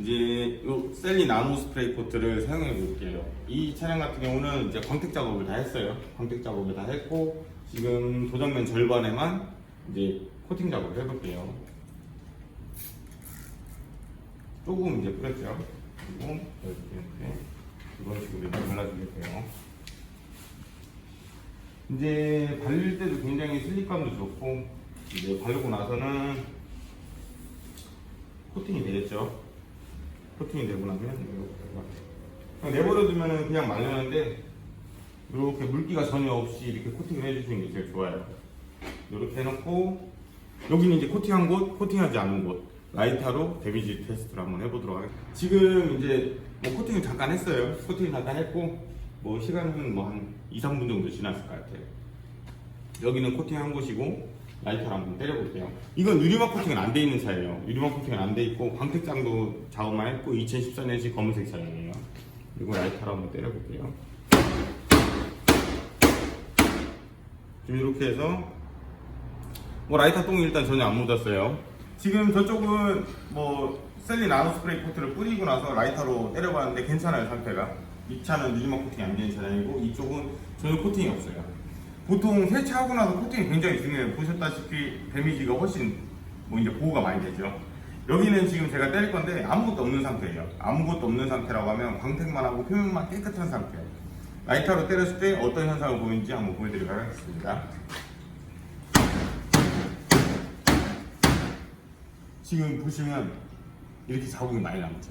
이제 요 셀리 나노 스프레이 코트를 사용해 볼게요. 이 차량 같은 경우는 이제 광택 작업을 다 했어요. 광택 작업을 다 했고 지금 도장면 절반에만 이제 코팅 작업을 해볼게요. 조금 이제 뿌렸죠. 그리고 이렇게 이런 식으로 이렇게 발라주겠고요. 이제 발릴 때도 굉장히 슬립감도 좋고 이제 바르고 나서는 코팅이 되겠죠. 코팅이 되고 나면 이렇게 내버려두면 그냥 말르는데 이렇게 물기가 전혀 없이 이렇게 코팅을 해주시는 게 제일 좋아요. 이렇게 해놓고 여기는 이제 코팅한 곳, 코팅하지 않은 곳 라이터로 데미지 테스트를 한번 해보도록 하겠습니다. 지금 이제 뭐 코팅을 잠깐 했어요. 코팅 잠깐 했고 뭐 시간은 뭐 한 2, 3분 정도 지났을 것 같아요. 여기는 코팅한 곳이고 라이터를 한번 때려볼게요. 이건 유리막 코팅은 안 돼 있는 차예요. 유리막 코팅은 안 돼 있고 광택장도 작업만 했고 2014년식 검은색 차량이에요. 그리고 라이터를 한번 때려볼게요. 지금 이렇게 해서 뭐 라이터 똥이 일단 전혀 안 묻었어요. 지금 저쪽은 뭐 셀리 나노 스프레이 코트를 뿌리고 나서 라이터로 때려봤는데 괜찮아요 상태가. 이 차는 유리막 코팅이 안 되는 차량이고 이쪽은 전혀 코팅이 없어요. 보통 세차하고 나서 코팅이 굉장히 중요해요. 보셨다시피 데미지가 훨씬 뭐 이제 보호가 많이 되죠. 여기는 지금 제가 때릴 건데 아무것도 없는 상태예요. 아무것도 없는 상태라고 하면 광택만 하고 표면만 깨끗한 상태예요. 라이터로 때렸을 때 어떤 현상을 보이는지 한번 보여드리도록 하겠습니다. 지금 보시면 이렇게 자국이 많이 남죠.